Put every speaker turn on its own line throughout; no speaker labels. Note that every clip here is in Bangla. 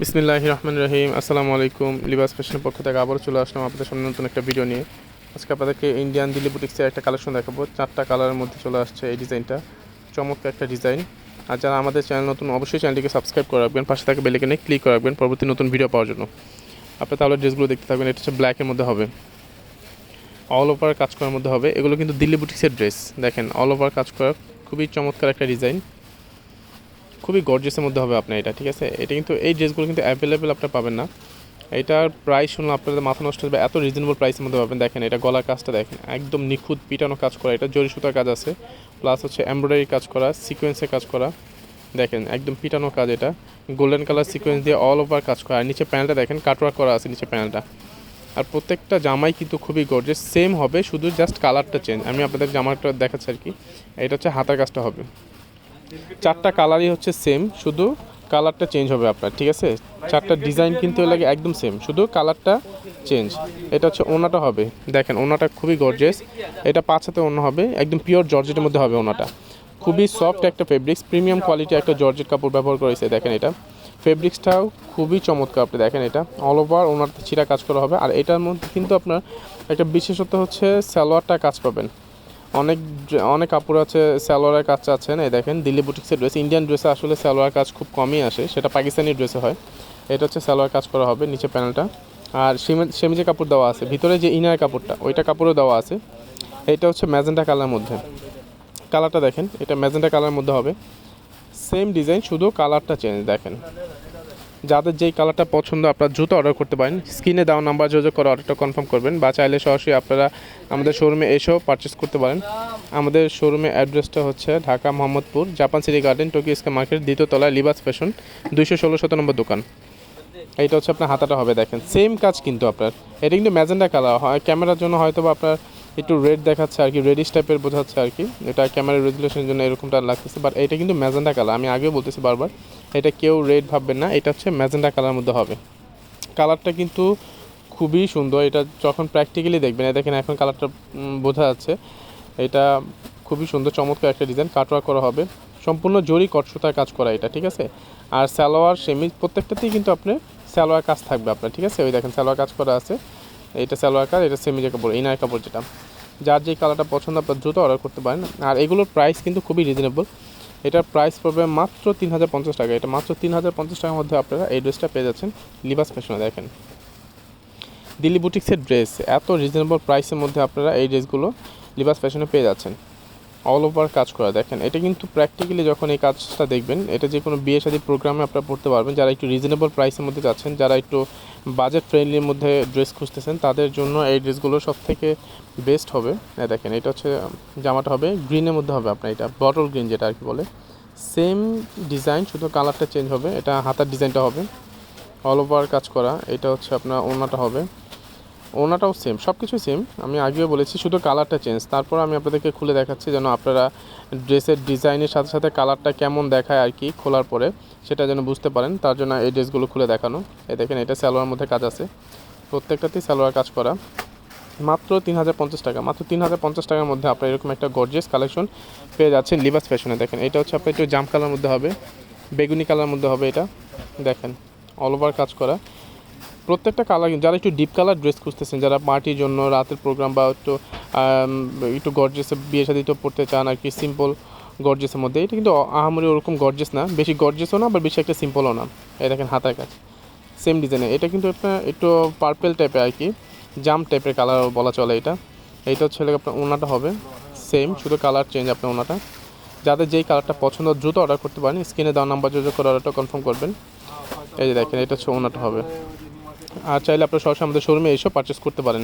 বিসমিল্লাহ রহমান রহিম। আসসালামু আলাইকুম। লিবাস ফ্যাশনের পক্ষ থেকে আবারও চলে আসলাম আপনাদের সামনে নতুন একটা ভিডিও নিয়ে। আজকে আপনাদেরকে ইন্ডিয়ান দিল্লি বুটিক্সের একটা কালেকশন দেখাবো। চারটা কালারের মধ্যে চলে আসছে এই ডিজাইনটা চমৎকার একটা ডিজাইন আর যারা আমাদের চ্যানেল নতুন, অবশ্যই চ্যানেলটিকে সাবস্ক্রাইব করে রাখবেন। পাশে থাকা বেলেকেনে ক্লিক করে রাখবেন পরবর্তী নতুন ভিডিও পাওয়ার জন্য। আপনি তাহলে ড্রেসগুলো দেখতে থাকবেন। এটা হচ্ছে ব্ল্যাকের মধ্যে হবে। অল ওভার কাজ করার মধ্যে হবে। এগুলো কিন্তু দিল্লি বুটিক্সের ড্রেস দেখেন অল ওভার কাজ করা খুবই চমৎকার একটা ডিজাইন খুবই গর্জেসের মধ্যে হবে আপনার এটা, ঠিক আছে? এটা কিন্তু এই ড্রেসগুলো কিন্তু অ্যাভেলেবেল আপনার পাবেন না। এটার প্রাইস শুনলে আপনাদের মাথা নষ্ট হবে, এত রিজনেবল প্রাইসের মধ্যে পাবেন। দেখেন, এটা গলার কাজটা দেখেন, একদম নিখুঁত পিটানো কাজ করা, এটা জরি সুতার কাজ আছে। প্লাস হচ্ছে এমব্রয়ডারি কাজ করা সিকোয়েন্সের কাজ করা। দেখেন, একদম পিটানো কাজ এটা। গোল্ডেন কালার সিকোয়েন্স দিয়ে অল ওভার কাজ করা। আর নিচে প্যানেলটা দেখেন কাটওয়ার্ক করা আছে নিচে প্যানেলটা আর প্রত্যেকটা জামাই কিন্তু খুবই গর্জেস সেম হবে, শুধু জাস্ট কালারটা চেঞ্জ আমি আপনাদের জামাটা দেখাচ্ছি আর কি। এটা হচ্ছে হাতার কাজটা হবে। চারটা কালারই হচ্ছে সেম শুধু কালারটা চেঞ্জ হবে আপনার, ঠিক আছে? চারটা ডিজাইন কিন্তু লাগে একদম সেম শুধু কালারটা চেঞ্জ এটা হচ্ছে ওনাটা হবে, দেখেন ওনাটা খুবই গর্জেস এটা পাঁচ হাতে অন্য হবে, একদম পিওর জর্জেটের মধ্যে হবে ওনাটা। খুবই সফট একটা ফেব্রিক্স প্রিমিয়াম কোয়ালিটি একটা জর্জেট কাপড় ব্যবহার করেছে, দেখেন এটা। ফেব্রিক্সটাও খুবই চমৎকার আপনি দেখেন এটা। অল ওভার ওনার ছিঁড়া কাজ করা হবে। আর এটার মধ্যে কিন্তু আপনার একটা বিশেষত হচ্ছে সালোয়ারটা কাজ পাবেন। অনেক অনেক কাপড় আছে, সালোয়ারের কাজ চাচ্ছেন এই দেখেন, দিল্লি বুটিক্সের ড্রেস ইন্ডিয়ান ড্রেসে আসলে সালোয়ার কাজ খুব কমই আসে। সেটা পাকিস্তানি ড্রেসে হয়। এটা হচ্ছে সালোয়ার কাজ করা হবে নিচে প্যানেলটা আর সেমি, সেমিজে কাপড় দেওয়া আছে। ভিতরে যে ইনার কাপড়টা, ওইটা কাপড়ও দেওয়া আছে। এটা হচ্ছে ম্যাজেন্টা কালার মধ্যে। কালারটা দেখেন, এটা ম্যাজেন্টা কালার মধ্যে হবে। সেম ডিজাইন শুধু কালারটা চেঞ্জ দেখেন। যাদের যেই কালারটা পছন্দ আপনারা জুতো অর্ডার করতে পারেন। স্ক্রিনে দেওয়া নাম্বার যোগাযোগ করে অর্ডারটা কনফার্ম করবেন। বা চাইলে সরাসরি আপনারা আমাদের শোরুমে এসেও পারচেস করতে পারেন। আমাদের শোরুমে অ্যাড্রেসটা হচ্ছে Dhaka Mohammadpur, Japan city garden Tokyo square market দ্বিতীয় তলায় লিবাস ফ্যাশন দুইশো ষোলো শত নম্বর দোকান। এইটা হচ্ছে আপনার হাতাটা হবে, দেখেন। সেম কাজ কিন্তু আপনার। এটা কিন্তু ম্যাজেন্ডা কালার হয়। ক্যামেরার জন্য হয়তো বা আপনার একটু রেড দেখাচ্ছে আর কি রেডিশ টাইপের বোঝাচ্ছে আর কি। এটা ক্যামেরার রেজুলেশনের জন্য এরকমটা লাগতেছে বাট এটা কিন্তু ম্যাজেন্ডা কালার আমি আগেও বলতেছি বারবার, এটা কেউ রেড ভাববেন না, এটা হচ্ছে ম্যাজেন্ডা কালার মধ্যে হবে। কালারটা কিন্তু খুবই সুন্দর, এটা যখন প্র্যাকটিক্যালি দেখবেন দেখেন এখন কালারটা বোঝা যাচ্ছে, এটা খুবই সুন্দর, চমৎকার একটা ডিজাইন কাটওয়ার্ক করা হবে, সম্পূর্ণ জরি কটসুতার কাজ করা এটা, ঠিক আছে? আর সালোয়ার সেমি প্রত্যেকটাতেই কিন্তু আপনার সালোয়ার কাজ থাকবে আপনার, ঠিক আছে? ওই দেখেন, সালোয়ার কাজ করা আছে। এইটা সালোয়ার কালার, এটা সেমি যে কাপড় ইনার কাপড় যেটা। যার যে কালারটা পছন্দ, আপনার দ্রুত অর্ডার করতে পারেন। আর এগুলোর প্রাইস কিন্তু খুবই রিজনেবল এটার প্রাইস পড়বে মাত্র তিন হাজার পঞ্চাশ টাকা। এটা মাত্র তিন হাজার পঞ্চাশ টাকার মধ্যে আপনারা এই ড্রেসটা পেয়ে যাচ্ছেন লিবাস ফ্যাশনে দেখেন। দিল্লি বুটিক্সের ড্রেস এত রিজনেবল প্রাইসের মধ্যে আপনারা এই ড্রেসগুলো লিবাস ফ্যাশনে পেয়ে যাচ্ছেন। অল ওভার কাজ করা। দেখেন, এটা কিন্তু প্র্যাকটিক্যালি যখন এই কাজটা দেখবেন, এটা যে কোনো বিয়ে শাদী প্রোগ্রামে আপনারা পড়তে পারবেন, যারা একটু রিজনেবল প্রাইসের মধ্যে যাচ্ছেন, যারা একটু বাজেট ফ্রেন্ডলির মধ্যে ড্রেস খুঁজতেছেন, তাদের জন্য এই ড্রেসগুলো সব থেকে বেস্ট হবে। এই দেখেন, এটা হচ্ছে জামাটা হবে গ্রিনের মধ্যে হবে আপনার এটা বটল গ্রিন যেটা আর কি বলে। সেম ডিজাইন শুধু কালারটা চেঞ্জ হবে, এটা হাতার ডিজাইনটা হবে। অল ওভার কাজ করা, এটা হচ্ছে আপনার ওনাটা হবে। ওনাটাও সেম সব কিছুই সেম আমি আগেও বলেছি, শুধু কালারটা চেঞ্জ তারপর আমি আপনাদেরকে খুলে দেখাচ্ছি যেন আপনারা ড্রেসের ডিজাইনের সাথে সাথে কালারটা কেমন দেখায় আর কি খোলার পরে, সেটা যেন বুঝতে পারেন। তার জন্য এই ড্রেসগুলো খুলে দেখানো। এই দেখেন, এটা সালোয়ার মধ্যে কাজ আছে। প্রত্যেকটাতেই সালোয়ার কাজ করা। মাত্র তিন হাজার পঞ্চাশ টাকা। মাত্র তিন হাজার পঞ্চাশ টাকার মধ্যে আপনার এরকম একটা গর্জিয়াস কালেকশন পেয়ে যাচ্ছেন লিবাস ফ্যাশনে দেখেন, এটা হচ্ছে আপনার একটু জাম কালার মধ্যে হবে। বেগুনি কালার মধ্যে হবে এটা। দেখেন অল ওভার কাজ করা। প্রত্যেকটা কালার যারা একটু ডিপ কালার ড্রেস খুঁজতেছেন, যারা পার্টির জন্য রাতের প্রোগ্রাম বা একটু একটু গর্জেসে বিয়ে শাদিতে পড়তে চান, আর কি সিম্পল গর্জেসের মধ্যে, এটা কিন্তু আহামরি ওরকম গর্জেস না। বেশি গর্জেসও না, আবার বেশি একটা সিম্পলও না। এই দেখেন হাতার কাজ। সেম ডিজাইনে এটা কিন্তু আপনার একটু পার্পেল টাইপের আর কি, জাম টাইপের কালার বলা চলে এটা। এইটা হচ্ছে আপনার ওনাটা হবে। সেম শুধু কালার চেঞ্জ আপনার ওনাটা যাদের যেই কালারটা পছন্দ, দ্রুত অর্ডার করতে পারেন। স্ক্রিনে দেওয়া নাম্বার যোগাযোগ করে অর্ডারটা কনফার্ম করবেন। এই যে দেখেন, এটা হচ্ছে ওনাটা হবে। আর চাইলে আপনারা সরাসরি আমাদের শোরুমে এসেও পারচেস করতে পারেন।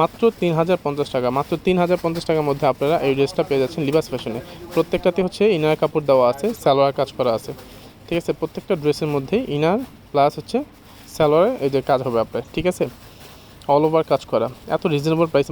মাত্র তিন হাজার পঞ্চাশ টাকা, মাত্র তিন হাজার পঞ্চাশ টাকার মধ্যে আপনারা এই ড্রেসটা পেয়ে যাচ্ছেন লিবাস ফ্যাশনে প্রত্যেকটাতে হচ্ছে ইনার কাপড় দেওয়া আছে, সালোয়ার কাজ করা আছে। ঠিক আছে, প্রত্যেকটা ড্রেসের মধ্যে ইনার প্লাস হচ্ছে সালোয়ারে, এই যে কাজ হবে আপনার। ঠিক আছে? অল ওভার কাজ করা। এত রিজনেবল প্রাইস